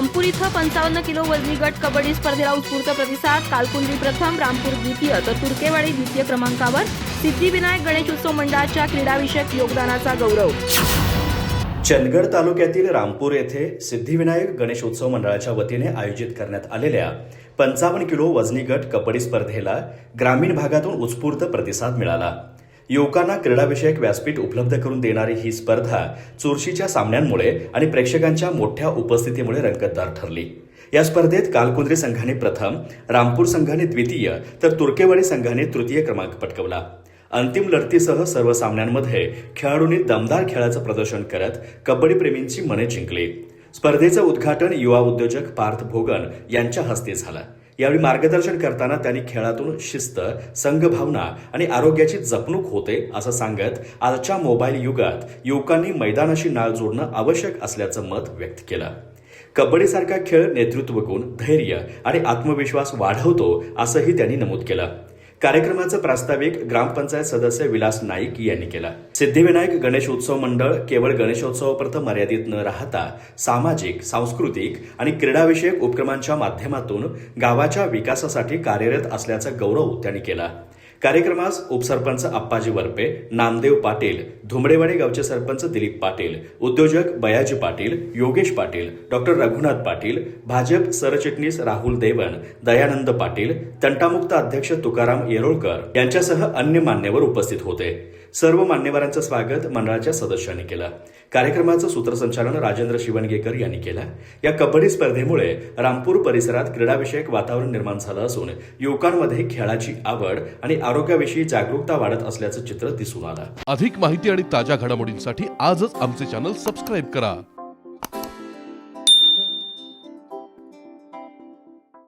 रामपूर इथं पंचावन्न किलो वजनी गट कबड्डी स्पर्धेला उत्स्फूर्त प्रतिसाद. कालकुंडी प्रथम रामपूर द्वितीय. तर तुर्केवाडी द्वितीय क्रमांकावर सिद्धिविनायक गणेशोत्सव मंडळाच्या क्रीडाविषयक योगदानाचा गौरव. चंदगड तालुक्यातील रामपूर येथे सिद्धिविनायक गणेशोत्सव मंडळाच्या वतीने आयोजित करण्यात आलेल्या पंचावन्न किलो वजनी गट कबड्डी स्पर्धेला ग्रामीण भागातून उत्स्फूर्त प्रतिसाद मिळाला. युवकांना क्रीडाविषयक व्यासपीठ उपलब्ध करून देणारी ही स्पर्धा चुरशीच्या सामन्यांमुळे आणि प्रेक्षकांच्या मोठ्या उपस्थितीमुळे रंगतदार ठरली. या स्पर्धेत कालकुंद्री संघाने प्रथम रामपूर संघाने द्वितीय तर तुर्केवाडी संघाने तृतीय क्रमांक पटकवला. अंतिम लढतीसह सर्व सामन्यांमध्ये खेळाडूंनी दमदार खेळाचं प्रदर्शन करत कबड्डीप्रेमींची मने जिंकली. स्पर्धेचं उद्घाटन युवा उद्योजक पार्थ भोगन यांच्या हस्ते झालं. यावेळी मार्गदर्शन करताना त्यांनी खेळातून शिस्त संघभावना आणि आरोग्याची जपणूक होते असं सांगत आजच्या मोबाईल युगात युवकांनी मैदानाशी नाळ जोडणं आवश्यक असल्याचं मत व्यक्त केलं. कबड्डीसारखा खेळ नेतृत्व गुण धैर्य आणि आत्मविश्वास वाढवतो असंही त्यांनी नमूद केलं. कार्यक्रमाचं प्रास्ताविक ग्रामपंचायत सदस्य विलास नाईक यांनी केलं. सिद्धिविनायक गणेशोत्सव मंडळ केवळ गणेशोत्सवापर्यंत मर्यादित न राहता सामाजिक सांस्कृतिक आणि क्रीडाविषयक उपक्रमांच्या माध्यमातून गावाच्या विकासासाठी कार्यरत असल्याचा गौरव त्यांनी केला. कार्यक्रमास उपसरपंच अप्पाजी वरपे नामदेव पाटील धुमडेवाडी गावचे सरपंच दिलीप पाटील उद्योजक बयाजी पाटील योगेश पाटील डॉक्टर रघुनाथ पाटील भाजप सरचिटणीस राहुल देवन दयानंद पाटील तंटामुक्त अध्यक्ष तुकाराम येरोळकर यांच्यासह अन्य मान्यवर उपस्थित होते. सर्व मान्यवरांचं स्वागत मंडळाच्या सदस्यांनी केलं. कार्यक्रमाचं सूत्रसंचालन राजेंद्र शिवणगेकर यांनी केलं. या कबड्डी स्पर्धेमुळे रामपूर परिसरात क्रीडाविषयक वातावरण निर्माण झालं असून युवकांमध्ये खेळाची आवड आणि आरोग्याविषयी जागरूकता वाढत असल्याचं चित्र दिसून आलं. अधिक माहिती आणि ताज्या घडामोडींसाठी आजच आमचे चॅनल सबस्क्राईब करा.